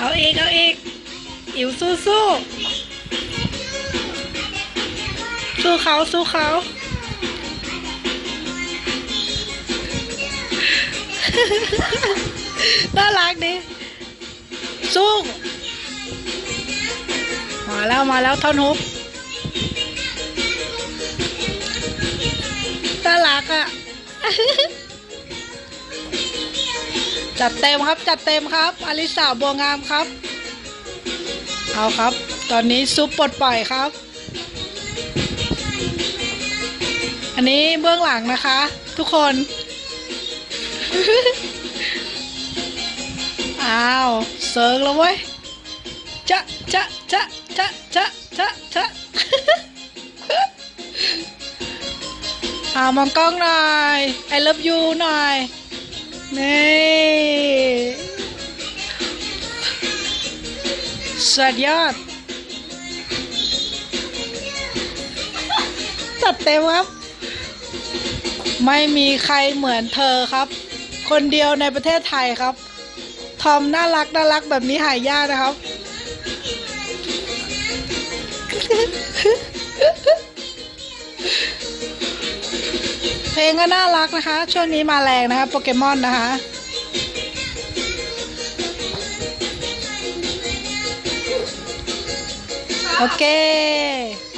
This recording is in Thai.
เอีก เอาอีก อิ๋วสู้สู้สู้เขาสู้เขาน่ารักดิสู้มาแล้วมาแล้วท่อนฮุบน่ารักอะ จัดเต็มครับจัดเต็มครับอลิสาบัวงามครับ เอาครับ ตอนนี้ซุปปลดปล่อยครับ อันนี้เบื้องหลังนะคะ ทุกคนอ้าวเซิร์งแล้วเว้ยจะจะจะจะจะจะจะอ่ามองกล้องหน่อย I love you หน่อยนี่ สุดยอดจัดเต็มครับ ไม่มีใครเหมือนเธอครับ คนเดียวในประเทศไทยครับ ทอมน่ารักน่ารักแบบนี้หายากนะครับ เพลงก็น่ารักนะคะ ช่วงนี้มาแรงนะคะ โปเกมอนนะคะ Okay.